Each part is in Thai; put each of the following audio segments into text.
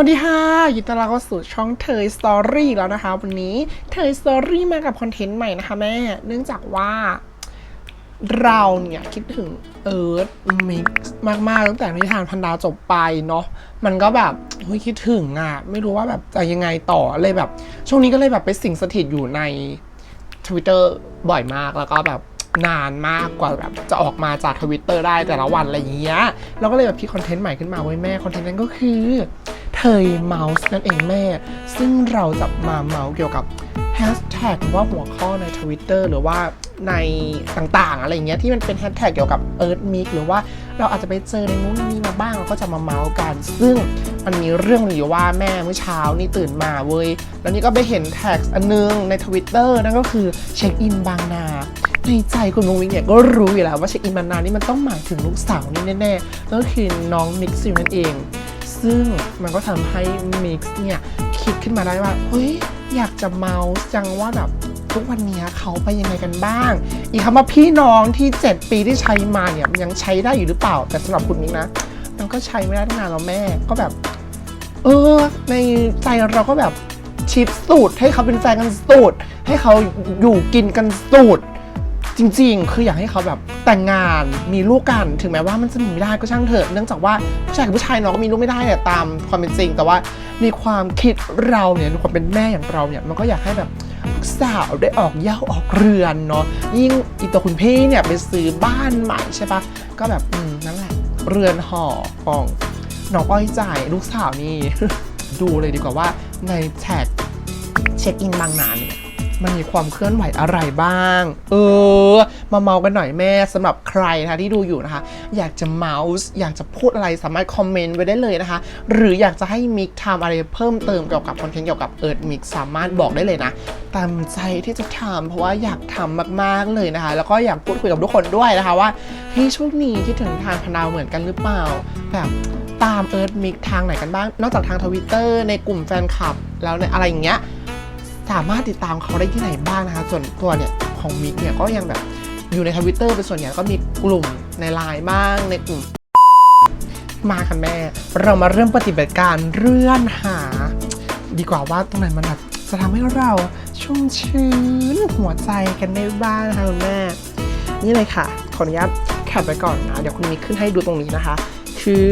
วัสดีค่ะยินดีต้อนรับเข้าสู่ช่องเทยสตอรี่แล้วนะคะ วันนี้เทยสตอรี่มากับคอนเทนต์ใหม่นะคะแม่ เนื่องจากว่าเราเนี่ยคิดถึงเอิร์ธมิกซ์มาก ๆ ตั้งแต่นิทานพันดาวจบไปเนาะมันก็แบบเฮ้ยคิดถึงอะ ไม่รู้ว่าแบบจะยังไงต่อเลยแบบ ช่วงนี้ก็เลยแบบไปสิงสถิตอยู่ใน Twitter บ่อยมากแล้วก็แบบนานมากกว่าแบบจะออกมาจากทวิตเตอร์ได้แต่ละวันอะไรอย่างเงี้ยเราก็เลยแบบคิดคอนเทนต์ใหม่ขึ้นมาไว้แม่คอนเทนต์นั้นก็คือ เทยเมาส์นั่นเองแม่ ซึ่งเราจะมาเมาส์เกี่ยวกับแฮชแท็กว่าหัวข้อในทวิตเตอร์หรือว่าในต่างๆ อะไรเงี้ยที่มันเป็นแฮชแท็กเกี่ยวกับเอิร์ธมิกหรือว่าเราอาจจะไปเจอในนู้นนี่มาบ้างเราก็จะมาเมาส์กัน ซึ่งมันมีเรื่องอยู่ว่าแม่เมื่อเช้านี่ตื่นมาเว้ย แล้วนี่ก็ไปเห็นแท็กอันนึงในทวิตเตอร์นั่นก็คือเช็คอินบางนาในใจคุณวงวิงเนี่ยก็รู้อยู่แล้วว่าเช็คอินบางนานี่มันต้องหมายถึงลูกสาวนี่แน่ๆนั่นก็คือน้องมิกซินั่นเอง ซึ่งมันก็ทำให้มิกซ์เนี่ยคิดขึ้นมาได้ว่า เฮ้ย อยากจะเมาส์จังว่าแบบทุกวันนี้เขาไปยังไงกันบ้าง อีกคำว่าพี่น้องที่ 7 ปีที่ใช้มาเนี่ย ยังใช้ได้อยู่หรือเปล่า แต่สำหรับคุณมิกนะ มันก็ใช้ไม่ได้ตั้งนานแล้วแม่ ก็แบบ เออ ในใจเราก็แบบชิปสูตรให้เขาเป็นแฟนกันสูตรให้เขาอยู่กินกันสูตร จริงๆ คืออยากให้เขาแบบแต่งงานมีลูกกัน ถึงแม้ว่ามันจะมีไม่ได้ก็ช่างเถอะเนื่องจากว่าผู้ชายกับผู้ชายเนาะก็มีลูกไม่ได้เนี่ยตามความเป็นจริง แต่ว่าในความคิดเราเนี่ยในความเป็นแม่อย่างเราเนี่ยมันก็อยากให้แบบลูกสาวได้ออกเย้าออกเรือนเนาะยิ่งอีตัวคุณพี่เนี่ยไปซื้อบ้านใหม่ใช่ปะก็แบบอืมนั่นแหละเรือนหอของน้องอ้อยจ่ายลูกสาวนี่ ดูเลยดีกว่าว่าในแท็กเช็คอินบางนาเนี่ย มันมีความเคลื่อนไหวอะไรบ้าง เออ มาเมากันหน่อยแม่สำหรับใครนะคะที่ดูอยู่นะคะ อยากจะเมาส์อยากจะพูดอะไรสามารถคอมเมนต์ไว้ได้เลยนะคะ หรืออยากจะให้มิกทำอะไรเพิ่มเติมเกี่ยวกับคอนเทนต์เกี่ยวกับเอิร์ดมิกสามารถบอกได้เลยนะตามใจที่จะทำเพราะว่าอยากทำมากๆเลยนะคะ แล้วก็อยากพูดคุยกับทุกคนด้วยนะคะว่าเฮ้ยช่วงนี้คิดถึงทางพนาวเหมือนกันหรือเปล่า แบบตามเอิร์ธมิกทางไหนกันบ้าง นอกจากทางทวิตเตอร์ในกลุ่มแฟนคลับ แล้วในอะไรอย่างเงี้ย สามารถติดตามเขาได้ที่ไหนบ้างนะคะ ส่วนตัวเนี่ยของมิกเนี่ยก็ยังแบบอยู่ในทวิตเตอร์เป็นส่วนใหญ่ก็มีกลุ่มในไลน์บ้างในกลุ่ม มาค่ะแม่ เรามาเริ่มปฏิบัติการเลื่อนหา ดีกว่าว่าตรงไหนมันแบบจะทำให้เราชุ่มชื้นหัวใจกันได้บ้างนะคะคุณแม่ นี่เลยค่ะ ขออนุญาตแคปไปก่อนนะ เดี๋ยวคุณมิกขึ้นให้ดูตรงนี้นะคะ คือ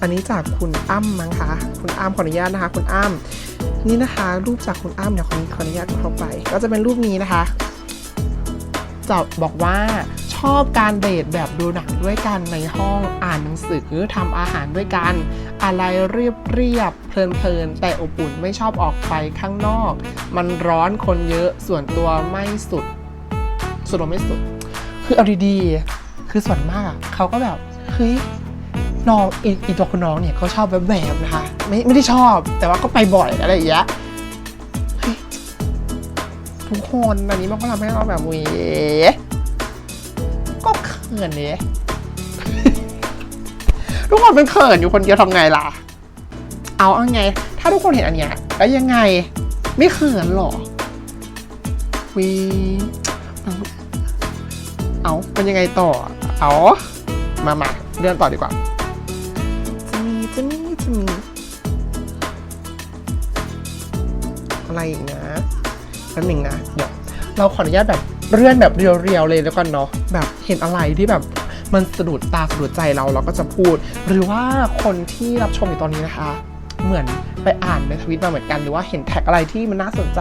อันนี้จากคุณอ้ำมั้งคะ คุณอ้ำขออนุญาตนะคะ คุณอ้ำ นี่นะคะ รูปจากคุณอ้ำเดี๋ยวขอขออนุญาตเข้าไป ก็จะเป็นรูปนี้นะคะจะบอกว่าชอบการเดทแบบดูหนังด้วยกันในห้องอ่านหนังสือทำอาหารด้วยกัน อะไรเรียบเรียบๆเพลินแต่อบอุ่นไม่ชอบออกไปข้างนอก มันร้อนคนเยอะส่วนตัวไม่สุด ส่วนตัวไม่สุด คือเอาดีๆคือส่วนมากเขาก็แบบเฮ้ย น้องอีอีตัวคุณน้องเนี่ยเขาชอบแบบแบบนะคะ ไม่ไม่ได้ชอบแต่ว่าก็ไปบ่อยอะไรอย่างเงี้ยทุกคนอันนี้มันก็ทำให้เราแบบเวยก็เขินเนี่ยทุกคนเป็นเขินอยู่คนเดียวทำไงล่ะ เอาเอาไง ถ้าทุกคนเห็นอันเนี้ยแล้วยังไงไม่เขินหรอวีเอาเป็นยังไงต่อ เอามามาเรื่องต่อดีกว่า อะไรอีกนะแป๊บหนึ่งนะเดี๋ยวเราขออนุญาตแบบเลื่อนแบบเรียวๆเลยแล้วกันเนาะแบบเห็นอะไรที่แบบมันสะดุดตาสะดุดใจเราเราก็จะพูด หรือว่าคนที่รับชมอยู่ตอนนี้นะคะ เหมือนไปอ่านในทวิตมาเหมือนกันหรือว่าเห็นแท็กอะไรที่มันน่าสนใจ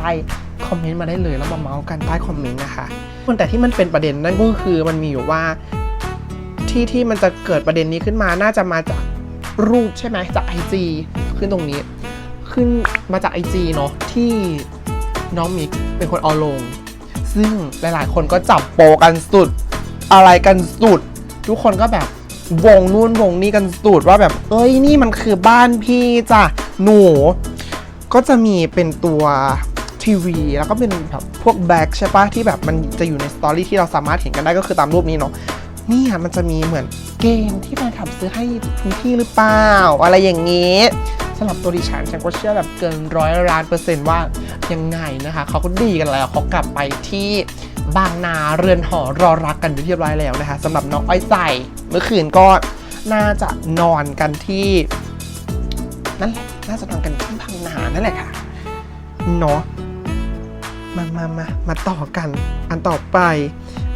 คอมเมนต์มาได้เลยแล้วมาเมาส์กันใต้คอมเมนต์นะคะแต่ที่มันเป็นประเด็นนั่นก็คือมันมีอยู่ว่าที่ที่มันจะเกิดประเด็นนี้ขึ้นมาน่าจะมาจากรูปใช่ไหมจาก IG ขึ้นตรงนี้ ขึ้นมาจาก IG เนาะที่น้องมิกเป็นคนเอาลง ซึ่งหลายๆ คนก็จับโปกันสุด อะไรกันสุด ทุกคนก็แบบวงนู่นวงนี้กันสุดว่าแบบ เอ้ยนี่มันคือบ้านพี่จ้ะหนู ก็จะมีเป็นตัวทีวีแล้วก็เป็นแบบพวกแบ็กใช่ปะที่แบบมันจะอยู่ในสตอรี่ที่เราสามารถเห็นกันได้ก็คือตามรูปนี้เนาะนี่มันจะมีเหมือนเกมที่แฟนคลับซื้อให้ทุกที่หรือเปล่า อะไรอย่างนี้ สำหรับตัวดิฉันฉันก็เชื่อแบบเกินร้อยล้านเปอร์เซนต์ว่ายังไงนะคะเขาก็ดีกันแล้วเขากลับไปที่บางนาเรือนหอรอรักกันเรียบร้อยแล้วนะคะสำหรับน้องอ้อยใจเมื่อคืนก็น่าจะนอนกันที่นั่นแหละน่าจะนอนกันที่พังนานั่นแหละค่ะเนาะมามามามาต่อกัน อันต่อไป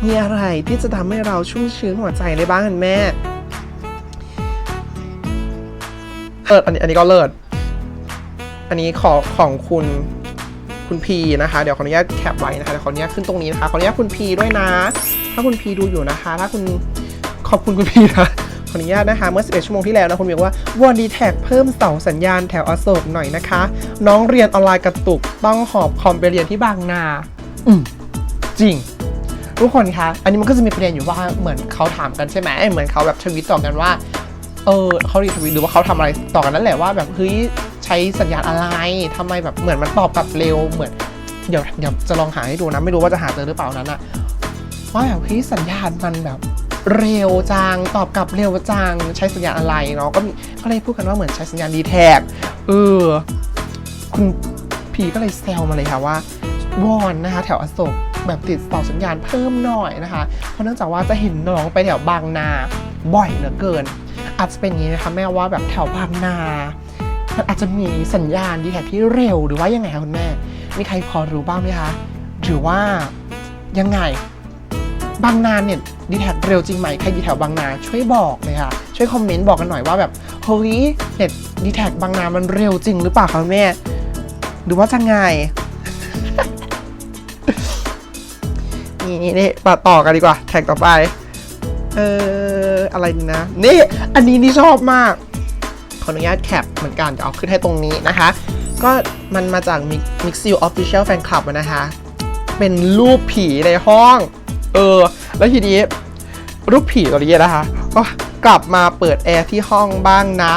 มีอะไรที่จะทำให้เราชุ่มชื้นหัวใจได้บ้างกันแม่ เลิศอันนี้อันนี้ก็เลิศ อันนี้ขอของคุณคุณพีนะคะ เดี๋ยวขออนุญาตแคปไว้นะคะเดี๋ยวขออนุญาตขึ้นตรงนี้นะคะขออนุญาตคุณพีด้วยนะ ถ้าคุณพีดูอยู่นะคะ ถ้าคุณขอบคุณคุณพีนะขออนุญาตนะคะเมื่อ 11 ชั่วโมงที่แล้วนะคุณบอกว่าวอนดีแท็กเพิ่มเสาสัญญาณแถวอโศกหน่อยนะคะ น้องเรียนออนไลน์กระตุกต้องหอบคอมไปเรียนที่บางนา อืมจริง ทุกคนคะ อันนี้มันก็จะมีประเด็นอยู่ว่าเหมือนเขาถามกันใช่ไหมเหมือนเขาแบบทวิตต่อกันว่า เออเขารีทวิตหรือว่าเขาทำอะไรต่อกันนั่นแหละว่าแบบเฮ้ยใช้สัญญาณอะไรทำไมแบบเหมือนมันตอบกลับเร็วเหมือนเดี๋ยวเดี๋ยวจะลองหาให้ดูนะไม่รู้ว่าจะหาเจอหรือเปล่านั้นอะว่าแบบเฮ้ยสัญญาณมันแบบเร็วจังตอบกลับเร็วจังใช้สัญญาณอะไรเนาะก็มีก็เลยพูดกันว่าเหมือนใช้สัญญาณดีแท็กเออคุณพีก็เลยแซวมาเลยค่ะว่าวอนนะคะแถวอโศกแบบติดต่อสัญญาณเพิ่มหน่อยนะคะ เพราะเนื่องจากว่าจะเห็นน้องไปแถวบางนาบ่อยเหลือเกิน อาจจะเป็นอย่างนี้นะคะแม่ว่าแบบแถวบางนามันอาจจะมีสัญญาณดีแท็กที่เร็วหรือว่ายังไงคะคุณแม่ มีใครพอรู้บ้างไหมคะหรือว่ายังไง บางนาเนี่ยดีแท็กเร็วจริงไหมใครดีแถวบางนาช่วยบอกเลยค่ะช่วยคอมเมนต์บอกกันหน่อยว่าแบบเฮ้ยเน็ตดีแท็กบางนามันเร็วจริงหรือเปล่าคะแม่หรือว่าจะไงนี่นี่นี่มาต่อกันดีกว่า แท็กต่อไป เออ อะไรดีนะ นี่ อันนี้นี่ชอบมาก ขออนุญาตแคปเหมือนกันเดี๋ยวเอาขึ้นให้ตรงนี้นะคะ ก็มันมาจาก Mix i l Official Fan Club นะคะ เป็นรูปผีในห้อง เออ แล้วทีนี้ รูปผีตัวนี้นะคะก็กลับมาเปิดแอร์ที่ห้องบ้างนะ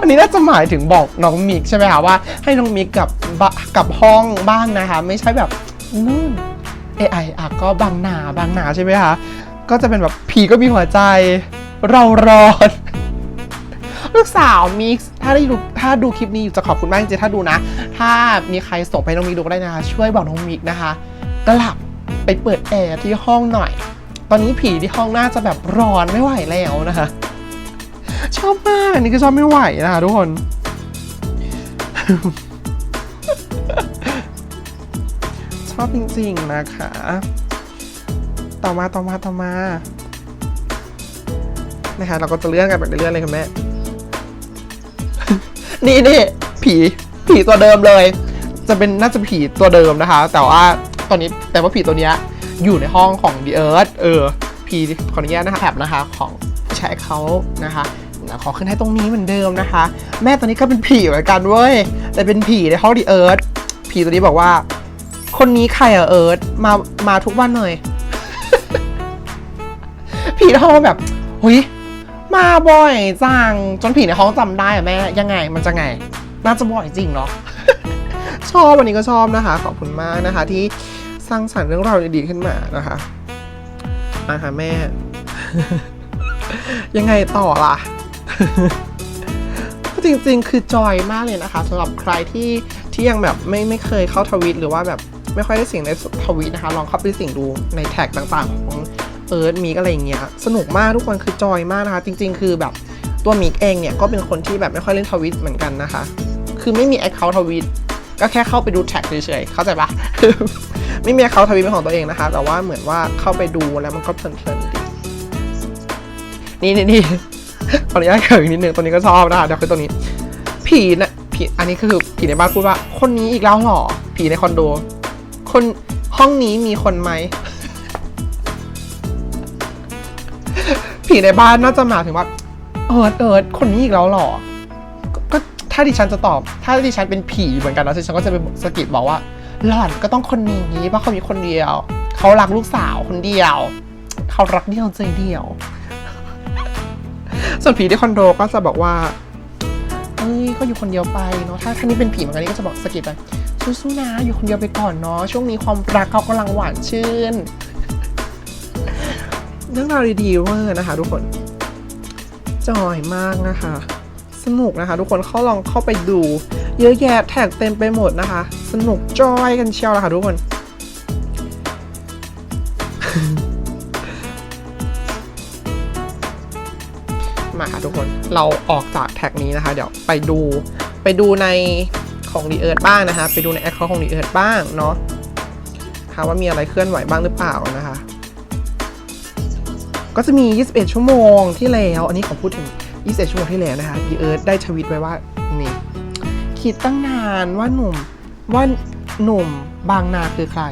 อันนี้น่าจะหมายถึงบอกน้องมิกใช่ไหมคะว่าให้น้องมิกกับกับห้องบ้างนะคะ ไม่ใช่แบบนู่น AI อะก็บางนาบางนาใช่ไหมคะ ก็จะเป็นแบบผีก็มีหัวใจ เราร้อน ลูกสาวมิกซ์ถ้าได้ดูถ้าดูคลิปนี้อยู่จะขอบคุณมากจริงๆถ้าดูนะ ถ้ามีใครส่งไปน้องมิกดูก็ได้นะคะ ช่วยบอกน้องมิกนะคะ กลับไปเปิดแอร์ที่ห้องหน่อย ตอนนี้ผีที่ห้องน่าจะแบบร้อนไม่ไหวแล้วนะคะ ชอบมากอันนี้ก็ชอบไม่ไหวนะคะทุกคนชอบจริงๆนะคะ ต่อมาต่อมาต่อมานะคะเราก็จะเลื่อนกันไปเรื่อยๆเลยค่ะแม่ นี่นี่ผีผีตัวเดิมเลย จะเป็นน่าจะผีตัวเดิมนะคะ แต่ว่าตอนนี้แต่ว่าผีตัวเนี้ยอยู่ในห้องของ The Earth เออผีขออนุญาตนะคะแท็บนะคะของใช้เขานะคะขอขึ้นให้ตรงนี้เหมือนเดิมนะคะ แม่ตอนนี้ก็เป็นผีเหมือนกันเว้ยแต่เป็นผีในห้อง The Earth ผีตัวนี้บอกว่า คนนี้ใครอะเอิร์ธมามาทุกวันเลย ผีในห้องแบบหุยมาบ่อยจังจนผีในห้องจำได้อะแม่ ยังไงมันจะไง น่าจะบ่อยจริงเนาะชอบวันนี้ก็ชอบนะคะ ขอบคุณมากนะคะ ที่สร้างสรรค์เรื่องราวดีๆขึ้นมานะคะมาค่ะแม่ ยังไงต่อล่ะจริงๆ คือจอยมากเลยนะคะสำหรับใครที่ที่ยังแบบไม่ไม่เคยเข้าทวิตหรือว่าแบบไม่ค่อยได้สิ่งในทวิตนะคะ ลองเข้าไปสิ่งดูในแท็กต่างๆของ เอิร์ธมีอะไรอย่างเงี้ยสนุกมากทุกคนคือจอยมากนะคะ จริง ๆ คือแบบตัวมิกเองเนี่ยก็เป็นคนที่แบบไม่ค่อยเล่นทวิตเหมือนกันนะคะ คือไม่มีแอคเคาท์ทวิตก็แค่เข้าไปดูแท็กเฉยๆเข้าใจปะไม่มีแอคเคาท์ทวิตเป็นของตัวเองนะคะ แต่ว่าเหมือนว่าเข้าไปดูแล้วมันก็เพลินๆดีนี่นี่นี่ขออนุญาตเกิดอีกนิดนึงตัวนี้ก็ชอบนะคะเดี๋ยวคือตัวนี้ ผีนะผีอันนี้คือผีในบ้านพูดว่า คนนี้อีกแล้วหรอผีในคอนโด คนห้องนี้มีคนไหม ผีในบ้านน่าจะหมายถึงว่าเอิร์ดเอิร์ดคนนี้อีกแล้วหรอ ก็ถ้าดิฉันจะตอบ ถ้าดิฉันเป็นผีเหมือนกันนะดิฉันก็จะไปสกิดบอกว่าหล่อนก็ต้องคนนี้เพราะเขามีคนเดียว เขารักลูกสาวคนเดียว เขารักเดียวใจเดียว ส่วนผีที่คอนโดก็จะบอกว่าเอ้ยก็อยู่คนเดียวไปเนาะถ้าท่านี้เป็นผีเหมือนกันนี่ก็จะบอกสกิดไปสู้ๆนะอยู่คนเดียวไปก่อนเนาะช่วงนี้ความรักเขากำลังหวานชื่น เรื่องราวดีๆเวอร์นะคะ ทุกคนจอยมากนะคะ สนุกนะคะ ทุกคนเข้าลองเข้าไปดู เยอะแยะแท็กเต็มไปหมดนะคะ สนุกจอยกันเชียวละค่ะทุกคนมาค่ะทุกคนเราออกจากแท็กนี้นะคะ เดี๋ยวไปดูไปดูในของดีเอิร์ดบ้างนะคะ ไปดูในแอคเคาท์ของดีเอิร์ดบ้างเนาะค่ะว่ามีอะไรเคลื่อนไหวบ้างหรือเปล่านะคะ ก็จะมี 21 ชั่วโมงที่แล้ว อันนี้ขอพูดถึง 21 ชั่วโมงที่แล้วนะคะดีเอิร์ได้ทวิตไว้ว่านี่คิดตั้งนานว่าหนุ่มว่าหนุ่มบางนาคือใคร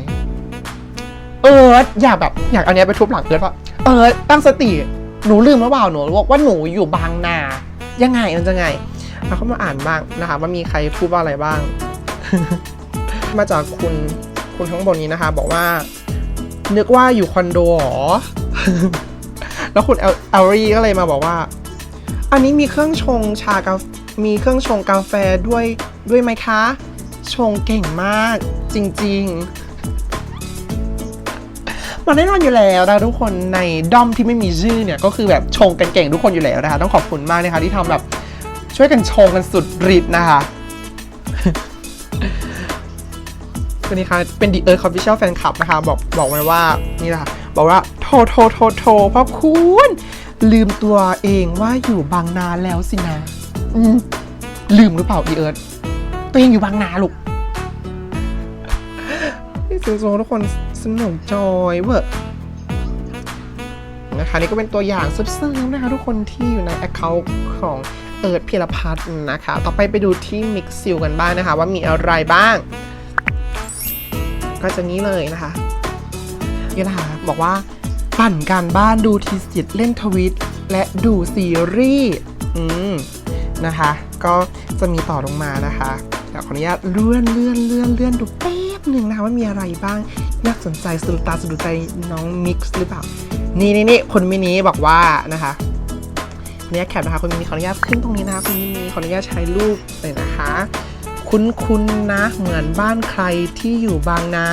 เอิร์ธอยากแบบอยากเอาเนี้ยไปทุบหลังเอิร์ธว่าเอิร์ธตั้งสติหนูลืมหรือเปล่าหนูบอกว่าหนูอยู่บางนา ยังไงมันจะไงเราก็มาอ่านบ้างนะคะว่ามีใครพูดว่าอะไรบ้าง มาจากคุณคุณข้างบนนี้นะคะ บอกว่า นึกว่าอยู่คอนโดหรอ แล้วคุณเอลลรี่ก็เลยมาบอกว่า อันนี้มีเครื่องชงชากามีเครื่องชงกาแฟด้วยด้วยไหมคะ ชงเก่งมากจริง ๆ มันแน่นอนอยู่แล้วนะทุกคนในด้อมที่ไม่มีชื่อเนี่ย ก็คือแบบชงกันเก่งทุกคนอยู่แล้วนะคะ ต้องขอบคุณมากนะคะที่ทำแบบช่วยกันชงกันสุดฤทธิ์นะคะวันนี้ค่ะเป็น The Earth Official Fan Club นะคะ บอกบอกไว้ว่านี่แหละบอกว่า ทรโทรโทรโทรพ่อคุณลืมตัวเองว่าอยู่บางนาแล้วสินะอืมลืมหรือเปล่า The Earth ตัวเองอยู่บางนาลูกนี่สูงๆทุกคนสนุกจอยเวอร์นะคะนี่ก็เป็นตัวอย่างซึ้งๆนะคะ ทุกคนที่อยู่ใน Account ของเอิร์ธพีรพัฒน์นะคะ ต่อไปไปดูที่ Mix s i l กันบ้างนะคะ ว่ามีอะไรบ้าง ก็จะนี้เลยนะคะนี่นะคะบอกว่า ปั่นการบ้านดูทีสิทธ์เล่นทวิต และดูซีรีส์อืมนะคะ ก็จะมีต่อลงมานะคะเดี๋ยวขออนุญาตเลื่อนเลื่อนเลื่อนเลื่อนดูแป๊บหนึ่งนะคะว่ามีอะไรบ้างน่าสนใจสุดตาสะดุดใจน้องมิกซ์หรือเปล่า นี่นี่นี่คนมินีบอกว่านะคะเนี่ยแคปนะคะคุณมินีขออนุญาตขึ้นตรงนี้นะคะคุณมินีขออนุญาตใช้รูปเลยนะคะ คุ้นๆนะเหมือนบ้านใครที่อยู่บางนา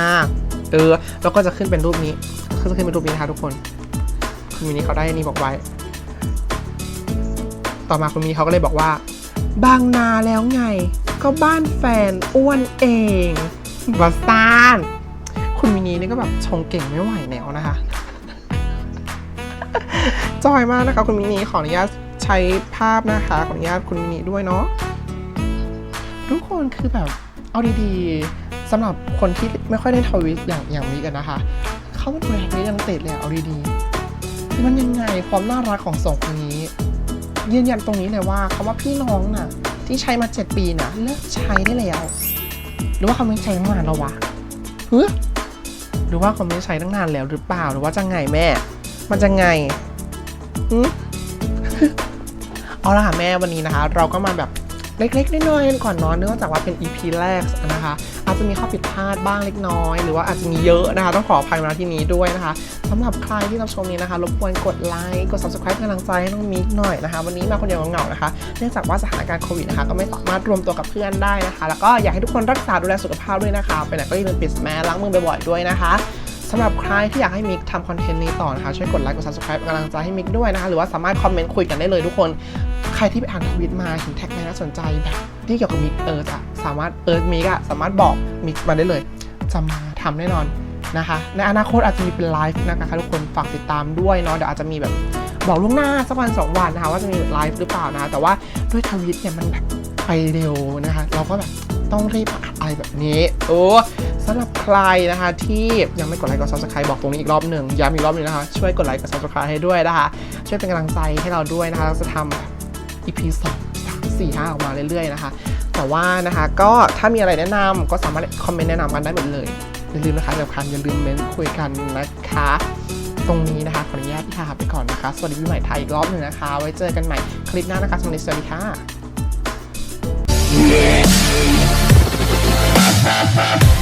เออ แล้วก็จะขึ้นเป็นรูปนี้ ก็จะขึ้นเป็นรูปนี้นะคะทุกคนคุณมินี่เขาได้นนี้บอกไว้ ต่อมาคุณมินี่เขาก็เลยบอกว่า บางนาแล้วไง ก็บ้านแฟนอ้วนเองบาซานคุณมินี่นี่ก็แบบชงเก่งไม่ไหวแล้วนะคะ จอยมากนะคะคุณมินี่ขออนุญาตใช้ภาพนะคะ ขออนุญาตคุณมินี่ด้วยเนาะทุกคนคือแบบเอาดีๆสำหรับคนที่ไม่ค่อยได้ทวิตอย่างอย่างมิกันนะคะ เขาไม่ดูแลนี้ยังติดเลยเอาดีๆมันยังไงความน่ารักของสองคนนี้ ยืนยันตรงนี้เลยว่าคำว่าพี่น้องน่ะ ที่ใช้มา 7 ปีน่ะเลิกใช้ได้แล้วหรือว่าเขาไม่ใช้ตั้งนานแล้ววะเฮ้หรือว่าเขาไม่ใช้ตั้งนานแล้วหรือเปล่าหรือว่าจะไงแม่ มันจะไงหืเอาละค่ะแม่วันนี้นะคะ เราก็มาแบบเล็กๆน้อยๆกันก่อนเนอนเนื่องจากว่าเป็น EP แรกนะคะ จะมีข้อผิดพลาดบ้างเล็กน้อย หรือว่าอาจจะมีเยอะนะคะ ต้องขออภัยมาที่นี้ด้วยนะคะสำหรับใครที่รับชมนี้นะคะรบกวนกดไลค์กด subscribe เป็นกำลังใจให้น้องมิกหน่อยนะคะ วันนี้มาคนเดียวเหงาๆนะคะ เนื่องจากว่าสถานการณ์โควิดนะคะก็ไม่สามารถรวมตัวกับเพื่อนได้นะคะ แล้วก็อยากให้ทุกคนรักษาดูแลสุขภาพด้วยนะคะไปไหนก็อย่าลืมปิดแมสล้างมือบ่อยๆด้วยนะคะสำหรับใครที่อยากให้มิกทำคอนเทนต์นี้ต่อนะคะ ช่วยกดไลค์กด subscribe เป็นกำลังใจให้มิกด้วยนะคะ หรือว่าสามารถคอมเมนต์คุยกันได้เลยทุกคน ใครที่ไปอ่านทวิตมาเห็นแท็กไหนน่าสนใจแบบ ที่เกี่ยวกับมิกเอิร์ธอะสามารถเอิร์ธมิกอะสามารถบอกมิกมาได้เลย จะมาทำแน่นอนนะคะ ในอนาคตอาจจะมีเป็นไลฟ์นะคะทุกคนฝากติดตามด้วยเนาะเดี๋ยวอาจจะมีแบบบอกล่วงหน้าสักวันสองวันนะคะว่าจะมีไลฟ์หรือเปล่านะะแต่ว่าด้วยทวิตเนี่ยมันแบบไปเร็วนะคะ เราก็แบบต้องรีบอัดอะไรแบบนี้ โอ้สำหรับใครนะคะที่ยังไม่กดไลค์กด subscribe บอกตรงนี้อีกรอบหนึ่งย้ำอีกรอบหนึงนะคะ ช่วยกดไลค์กด subscribe ให้ด้วยนะคะ ช่วยเป็นกำลังใจให้เราด้วยนะคะเราจะทำ EP 2 3 4 5ออกมาเรื่อยๆนะคะ แต่ว่านะคะก็ถ้ามีอะไรแนะนำก็สามารถคอมเมนต์แนะนำกันได้หมดเลยอย่าลืมนะคะสำคันอย่าลืมเมนคุยกันนะคะ ตรงนี้นะคะขออนุญาตลาไปก่อนนะคะ สวัสดีปีใหม่ไทยอีกรอบหนึ่งนะคะ ไว้เจอกันใหม่คลิปหน้านะคะสวัสดีสวัสดีค่ะ